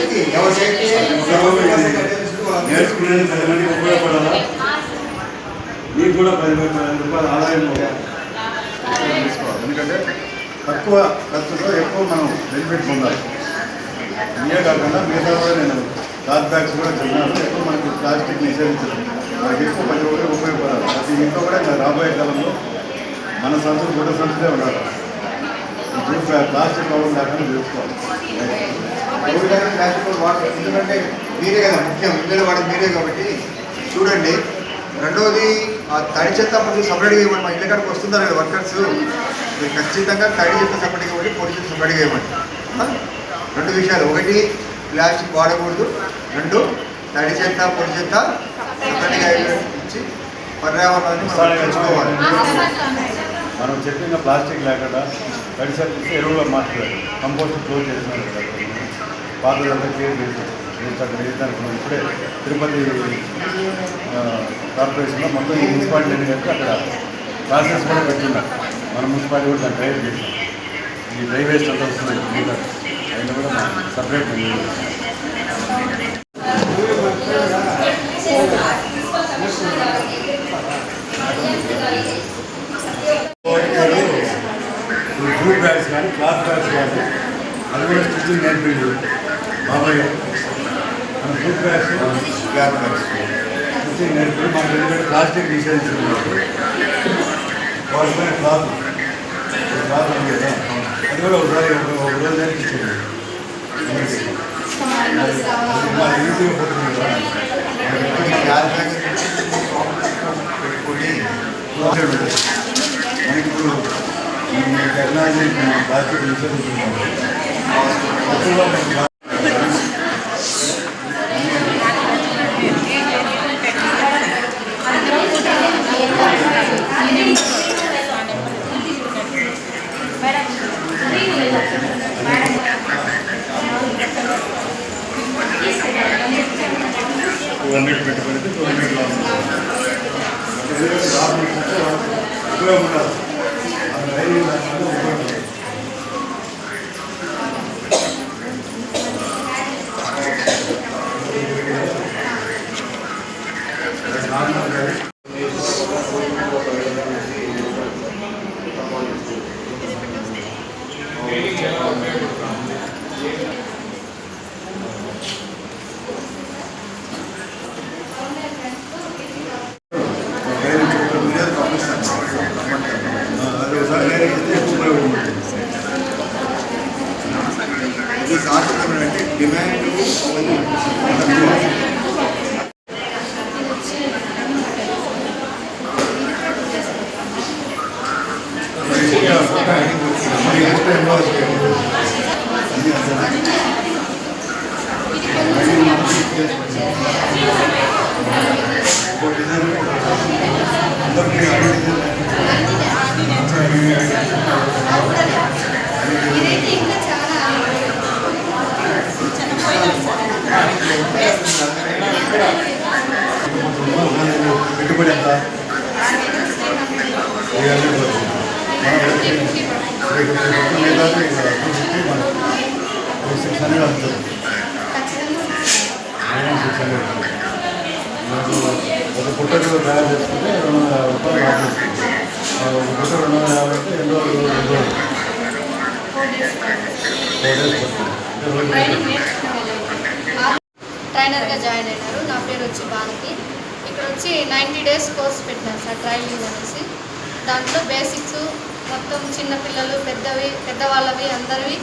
సేఫ్టీకి నేర్చుకునేది పది మందికి ఉపయోగపడాలా మీకు కూడా పది మంది పది రూపాయల ఆదాయం తీసుకోవాలి ఎందుకంటే తక్కువ ఖర్చుతో ఎక్కువ మనం బెనిఫిట్ పొందాలి ఇవే కాకుండా మిగతా కూడా నేను క్లాత్ బ్యాగ్స్ కూడా చెప్పినాను ఎక్కువ మనకి ప్లాస్టిక్ నిషేధించడం మనకి ఎక్కువ పది రూపాయలు ఉపయోగపడాలి ప్రతి ఇంట్లో కూడా ఇంకా రాబోయే కాలంలో మన సంస్థలు కూడా సంస్థలే ఉండాలి ప్లాస్టిక్ కావడం లేకుండా చూసుకోవాలి వాటర్. ఎందుకంటే మీరే కదా ముఖ్యం ఇల్లు వాడేది మీరే కాబట్టి. చూడండి రెండవది ఆ తడి చెత్త మనకి సపరేట్గా ఇవ్వండి మా ఇళ్ళ కాడికి వస్తున్నారు కదా వర్కర్స్ మీరు ఖచ్చితంగా తడి చెత్త సపరేట్గా ఇవ్వండి పొడి చెత్త సపరేట్గా ఇవ్వండి? రెండు విషయాలు. ఒకటి ప్లాస్టిక్ వాడకూడదు. రెండు తడి చెత్త పొడి చెత్త సపరేట్గా ఇచ్చి పర్యావరణాన్ని పెంచుకోవాలి. మనం చెప్పిన ప్లాస్టిక్ లేకుండా తడిసరి ఎరువులో మార్చాలి కంపోస్ట్ క్లోజ్ చేసినారు కదా అంతా క్లియర్ చేసి అనుకున్నాం ఇప్పుడే తిరుపతి కార్పొరేషన్లో మొత్తం ఈ మున్సిపాలిటీ అనేది కలిపి అక్కడ ప్రాసెస్ కూడా పెట్టున్నారు మన మున్సిపాలిటీ కూడా దాన్ని డ్రైవ్ చేశాం ఈ డ్రైవ్ వేస్ట్ అంతా వస్తున్నాయి. మీటర్ అయినా కూడా సపరేట్ జూట్ బ్యాగ్స్ కానీ క్లాత్ బ్యాగ్స్ కానీ అది కూడా స్టిచ్చింగ్ నేర్పించారు బాబాయ్ గారు. మన jute bags cloth bags stitching నేర్పిండు మనకి ఎందుకంటే ప్లాస్టిక్ నిషేధించుకున్నారు వాళ్ళపైన క్లాత్ ఈ క్లాత్ ఉంది కదా అది కూడా ఒకసారి ఒక ఒక రోజు నేర్పించింది మన ఈజీగా పోతుంది కదా పెట్టుకోండి మనకి ఇప్పుడు ఈ టెక్నాలజీ ప్లాస్టిక్ నిషేధించుకున్నారు ఎక్కువగా మనకి పెట్టుబడి తొమ్మిదిలో ధైర్యం ఉపయోగం ఉండదు. ఫిఫ్టీ మనకు సిక్స్ హండ్రెడ్ అవుతుంది సిక్స్ హండ్రెడ్ ఒక పుట్టకు తయారు చేసుకుంటే రెండు వందల యాభై రూపాయలు లాభం ఒక పుట్ట రెండు వందల యాభై అంటే ఎన్ని రోజులు రెండు రోజులు ఫోర్ డేస్ పడుతుంది అంటే రోజు ట్రైనింగ్ నేర్చుకోగలిగాను ట్రైనర్గా జాయిన్ అయినారు. నా పేరు వచ్చి భారతి ఇక్కడ వచ్చి నైంటీ డేస్ కోర్స్ పెట్టినారు సార్ ట్రైనింగ్ అనేసి. దాంట్లో బేసిక్స్ మొత్తం చిన్నపిల్లలు పెద్దవి పెద్దవాళ్ళవి అందరివి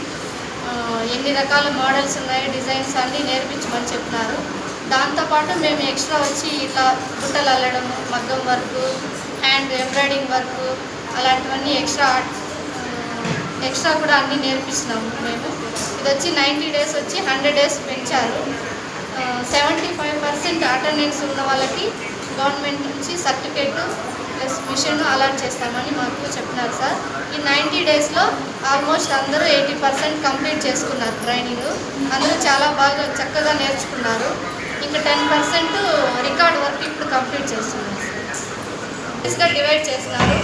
ఎన్ని రకాల మోడల్స్ ఉన్నాయి డిజైన్స్ అన్నీ నేర్పించమని చెప్పినారు. దాంతోపాటు మేము ఎక్స్ట్రా వచ్చి ఇట్లా బుట్టలు అల్లడం మగ్గం వర్క్ హ్యాండ్ ఎంబ్రాయిడింగ్ వర్క్ అలాంటివన్నీ ఎక్స్ట్రా ఎక్స్ట్రా కూడా అన్నీ నేర్పిస్తున్నాము మేము. ఇది వచ్చి నైంటీ డేస్ వచ్చి హండ్రెడ్ డేస్ పెంచారు. సెవెంటీ ఫైవ్ పర్సెంట్ అటెండెన్స్ ఉన్న వాళ్ళకి గవర్నమెంట్ నుంచి సర్టిఫికేట్ ప్లస్ మిషన్ అలాట్ చేస్తామని మాకు చెప్పినారు సార్. ఈ నైంటీ డేస్లో ఆల్మోస్ట్ అందరూ ఎయిటీ పర్సెంట్ కంప్లీట్ చేసుకున్నారు ట్రైనింగ్ అందరూ చాలా బాగా చక్కగా నేర్చుకున్నారు. ఇంకా టెన్ పర్సెంట్ రికార్డ్ వర్క్ ఇప్పుడు కంప్లీట్ చేస్తున్నారు సార్. డివైడ్ చేస్తున్నారు.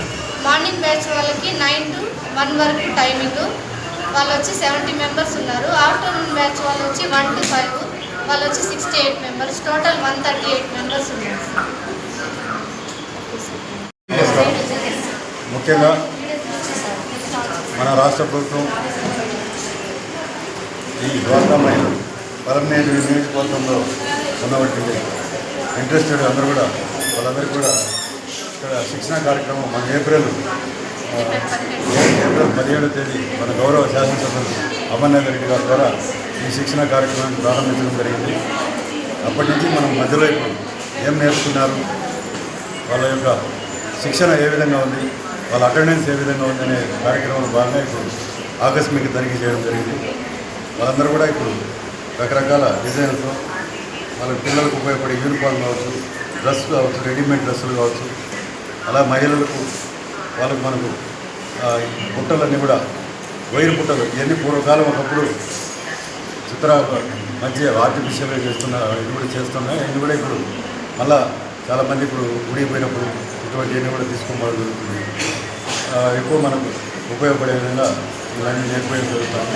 మార్నింగ్ బ్యాచ్ వాళ్ళకి నైన్ టు వన్ వరకు టైమింగ్ వాళ్ళు వచ్చి సెవెంటీ మెంబర్స్ ఉన్నారు. ఆఫ్టర్నూన్ బ్యాచ్ వాళ్ళు వచ్చి వన్ టు ఫైవ్ వాళ్ళు వచ్చి sixty eight members total one thirty eight members ఉన్నారు. ముఖ్యంగా మన రాష్ట్ర ప్రభుత్వం ఈ డ్వాక్రా మహిళలు పదమూడు నియోజకవర్గంలో ఉన్నటువంటి ఇంట్రెస్టెడ్ అందరూ కూడా వాళ్ళందరికీ కూడా ఇక్కడ శిక్షణ కార్యక్రమం మన ఏప్రిల్ ఏప్రిల్ పదిహేడో తేదీ మన గౌరవ శాసనసభ్యులు అమర్నాథ్ రెడ్డి గారి ద్వారా ఈ శిక్షణ కార్యక్రమాన్ని ప్రారంభించడం జరిగింది. అప్పటి నుంచి మనం మధ్యలో ఇప్పుడు ఏం నేర్చుకున్నారు? వాళ్ళ యొక్క శిక్షణ ఏ విధంగా ఉంది? వాళ్ళ అటెండెన్స్ ఏ విధంగా ఉంది అనే కార్యక్రమం భాగంగా ఇప్పుడు ఆకస్మిక తనిఖీ చేయడం జరిగింది. వాళ్ళందరూ కూడా ఇప్పుడు రకరకాల డిజైన్స్ వాళ్ళ పిల్లలకు ఉపయోగపడే యూనిఫామ్ కావచ్చు డ్రెస్ కావచ్చు రెడీమేడ్ డ్రెస్సులు కావచ్చు అలా మహిళలకు వాళ్ళకు మనకు బుట్టలన్నీ కూడా వైరు పుట్టలు ఇవన్నీ పూర్వకాలం ఒకప్పుడు చిత్ర మంచి ఆర్టిఫిషియల్గా చేస్తున్న ఇది కూడా చేస్తున్నాయి. ఇది కూడా ఇప్పుడు మళ్ళా చాలామంది ఇప్పుడు గుడికి పోయినప్పుడు ఇటువంటివన్నీ కూడా తీసుకోవడం జరుగుతుంది. ఎక్కువ మనకు ఉపయోగపడే విధంగా ఇవన్నీ నేర్పడం జరుగుతాము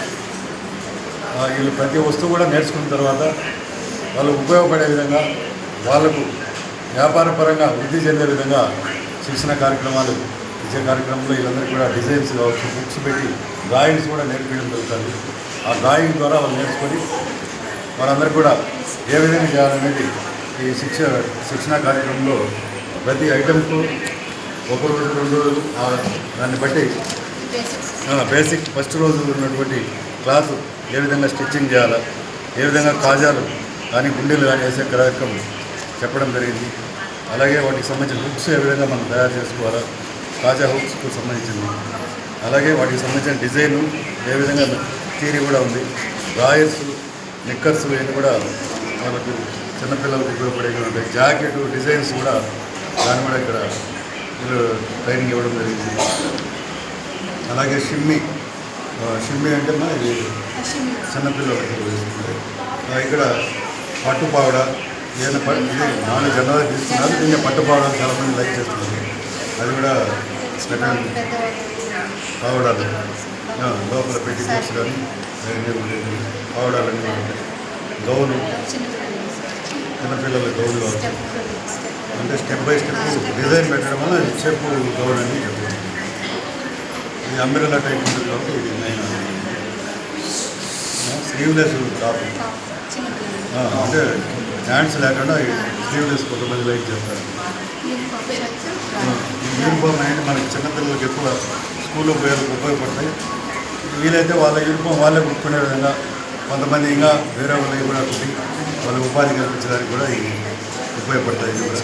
వీళ్ళు ప్రతి వస్తువు కూడా నేర్చుకున్న తర్వాత వాళ్ళు ఉపయోగపడే విధంగా వాళ్ళకు వ్యాపారపరంగా వృద్ధి చెందే విధంగా శిక్షణ కార్యక్రమాలు ఇచ్చే కార్యక్రమంలో వీళ్ళందరికీ కూడా డిజైన్స్ కావచ్చు బుక్స్ పెట్టి డ్రాయింగ్స్ కూడా నేర్పించడం జరుగుతుంది. ఆ డ్రాయింగ్ ద్వారా వాళ్ళు నేర్చుకొని వారందరూ కూడా ఏ విధంగా చేయాలనేది ఈ శిక్ష శిక్షణ కార్యక్రమంలో ప్రతి ఐటెంకు ఒక రోజు రెండు రోజులు దాన్ని బట్టి బేసిక్ ఫస్ట్ రోజు ఉన్నటువంటి క్లాసు ఏ విధంగా స్టిచ్చింగ్ చేయాలా ఏ విధంగా కాజాలు కానీ గుండెలు కానీ వేసే కార్యక్రమం చెప్పడం జరిగింది. అలాగే వాటికి సంబంధించిన బుక్స్ ఏ విధంగా మనం తయారు చేసుకోవాలా తాజా హౌస్కు సంబంధించింది. అలాగే వాటికి సంబంధించిన డిజైను ఏ విధంగా థీరీ కూడా ఉంది. రాయర్స్ నిక్కర్స్ ఇవన్నీ కూడా వాళ్ళకు చిన్నపిల్లలకు ఉపయోగపడేవి ఉంటాయి. జాకెట్ డిజైన్స్ కూడా దాన్ని కూడా ఇక్కడ వీళ్ళు ట్రైనింగ్ ఇవ్వడం జరిగింది. అలాగే షిమ్మి షిమ్మి అంటే మన ఇది చిన్నపిల్లలకి వేసుకుంటే ఇక్కడ పట్టుపావడ ఏదైనా ప- నాలుగు జనాలు తీసుకున్నారు దీన్ని పట్టుపావడ చాలామంది లైక్ చేస్తున్నారు. అది కూడా పెట్టండి పావడాలు. లోపల పెట్టి బుక్స్ కానీ పావడాలన్నీ గౌను. చిన్నపిల్లల గౌను కావచ్చు అంటే స్టెప్ బై స్టెప్ డిజైన్ పెట్టడం వల్ల స్టెప్ గౌన్ అని చెప్తాను ఇది అంబ్రెలా టైప్ ఉంటుంది కాబట్టి ఇది నైన్ స్లీవ్లెస్ టాప్ అంటే హ్యాండ్స్ లేకుండా స్లీవ్లెస్ కొంతమంది లైక్ చేస్తారు. ఈ యూనిఫామ్ అనేది మనకి చిన్నపిల్లలకి ఎక్కువ స్కూల్లో పోయేందుకు ఉపయోగపడతాయి. వీలైతే వాళ్ళ యూనిఫామ్ వాళ్ళే కుట్టుకునే విధంగా కొంతమంది ఇంకా వేరే వాళ్ళకి కూడా కుట్టి వాళ్ళ ఉపాధి కల్పించడానికి కూడా ఇవి ఉపయోగపడతాయి. కూడా